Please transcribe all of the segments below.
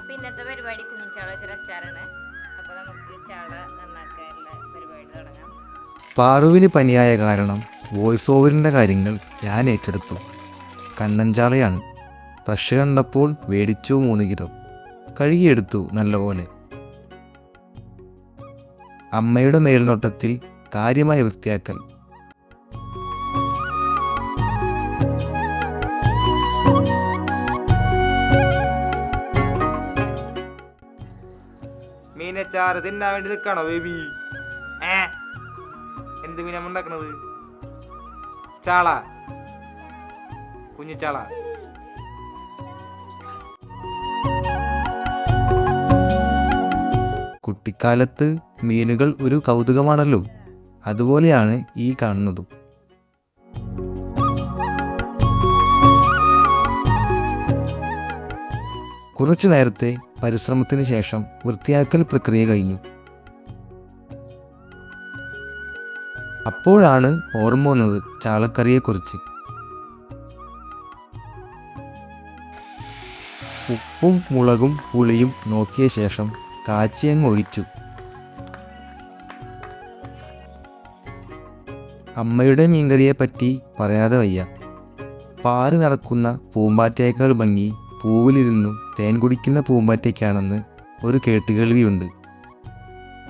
അപ്പൊ ഇന്നത്തെ പരിപാടി കുഞ്ഞിച്ചാള വെച്ചൊരു അച്ചാറാണ്. അപ്പൊ നമുക്ക് ചാള നന്നാക്കാനുള്ള പരിപാടി തുടങ്ങാം. പാറുവിന് പനിയായ കാരണം വോയിസ് ഓവറിന്റെ കാര്യങ്ങൾ ഞാൻ ഏറ്റെടുത്തു. കണ്ണൻചാളയാണ്. പക്ഷെ കണ്ടപ്പോൾ മേടിച്ചു മൂന്ന് കിലോ. കഴുകിയെടുത്തു നല്ലപോലെ. അമ്മയുടെ മേൽനോട്ടത്തിൽ കാര്യമായ വൃത്തിയാക്കൽ. മീനച്ചാറ് തിന്നാൻ വേണ്ടി നിൽക്കണോ ബേബി? ഏ? എന്ത് മീനാ ഉണ്ടാക്കണത് ചാള. കുഞ്ഞിച്ചാള കുട്ടിക്കാലത്ത് മീനുകൾ ഒരു കൗതുകമാണല്ലോ. അതുപോലെയാണ് ഈ കാണുന്നതും. കുറച്ചു നേരത്തെ പരിശ്രമത്തിന് ശേഷം വൃത്തിയാക്കൽ പ്രക്രിയ കഴിഞ്ഞു. അപ്പോഴാണ് ഓർമ്മ വന്നത് ചാളക്കറിയെക്കുറിച്ച് ഉപ്പും മുളകും പുളിയും നോക്കിയ ശേഷം കാച്ചിയങ്ങ് ഒഴിച്ചു. അമ്മയുടെ മീൻകറിയെ പറ്റി പറയാതെ വയ്യ. പാറി നടക്കുന്ന പൂമ്പാറ്റയേക്കാൾ ഭംഗി പൂവിലിരുന്നു തേൻ കുടിക്കുന്ന പൂമ്പാറ്റയ്ക്കാണെന്ന് ഒരു കേട്ടുകേൾവിയുണ്ട്.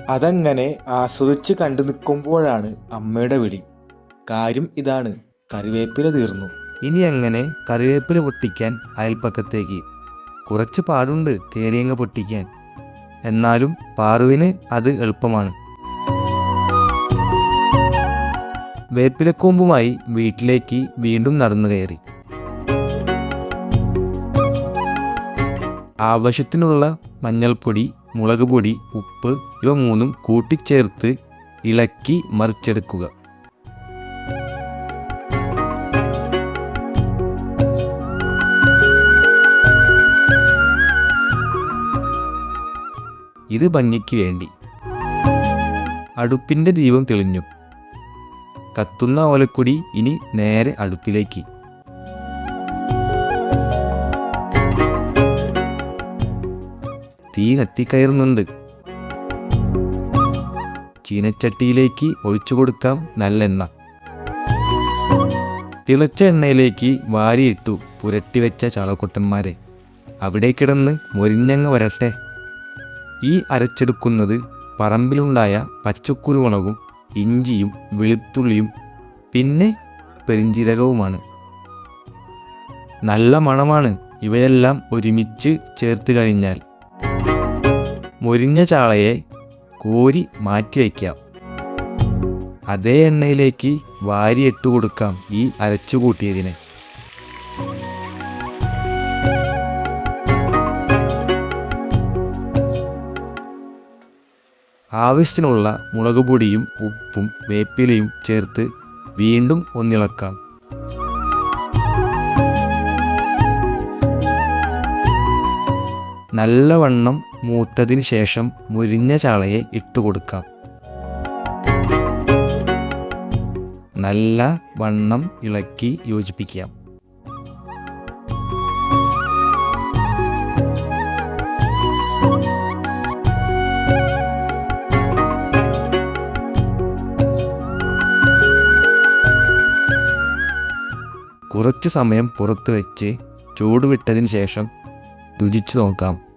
അതങ്ങനെ ആസ്വദിച്ച് കണ്ടു നിൽക്കുമ്പോഴാണ് അമ്മയുടെ വിളി. കാര്യം ഇതാണ് കറിവേപ്പില തീർന്നു. ഇനി അങ്ങനെ കറിവേപ്പില പൊട്ടിക്കാൻ അയൽപ്പക്കത്തേക്ക് കുറച്ച് പാടുണ്ട് കേരിയങ്ങ പൊട്ടിക്കാൻ. എന്നാലും പാറുവിന് അത് എളുപ്പമാണ്. വേപ്പിലക്കൊമ്പുമായി വീട്ടിലേക്ക് വീണ്ടും നടന്നു കയറി. ആവശ്യത്തിനുള്ള മഞ്ഞൾപ്പൊടി മുളക് പൊടി ഉപ്പ് ഇവ മൂന്നും കൂട്ടിച്ചേർത്ത് ഇളക്കി മറിച്ചെടുക്കുക. ഇത് ഭംഗിക്ക് വേണ്ടി. അടുപ്പിന്റെ ദീപം തെളിഞ്ഞു. കത്തുന്ന ഓലക്കൊടി ഇനി നേരെ അടുപ്പിലേക്ക്. തീ കത്തിക്കയറുന്നുണ്ട്. ചീനച്ചട്ടിയിലേക്ക് ഒഴിച്ചു കൊടുക്കാം നല്ലെണ്ണ. തിളച്ച എണ്ണയിലേക്ക് വാരിയിട്ടു പുരട്ടിവെച്ച ചാളക്കുട്ടന്മാരെ. അവിടെ കിടന്ന് മൊരിഞ്ഞങ്ങ് വരട്ടെ. ഈ അരച്ചെടുക്കുന്നത് പറമ്പിലുണ്ടായ പച്ചക്കുരുമുളകും ഇഞ്ചിയും വെളുത്തുള്ളിയും പിന്നെ പെരിഞ്ചീരകവുമാണ്. നല്ല മണമാണ്. ഇവയെല്ലാം ഒരുമിച്ച് ചേർത്ത് കഴിഞ്ഞാൽ മൊരിഞ്ഞ ചാളയെ കോരി മാറ്റി മാറ്റിവെക്കാം അതേ എണ്ണയിലേക്ക് വാരിയിട്ട് കൊടുക്കാം ഈ അരച്ചു കൂട്ടിയതിനെ. ആവശ്യത്തിനുള്ള മുളക് പൊടിയും ഉപ്പും വേപ്പിലയും ചേർത്ത് വീണ്ടും ഒന്നിളക്കാം. നല്ലവണ്ണം മൂത്തതിന് ശേഷം മുരിഞ്ഞ ചാളയെ ഇട്ടുകൊടുക്കാം നല്ല വണ്ണം ഇളക്കി യോജിപ്പിക്കാം. കുറച്ച് സമയം പുറത്ത് വെച്ച് ചൂടുവിട്ടതിന് ശേഷം രുചിച്ചു നോക്കാം.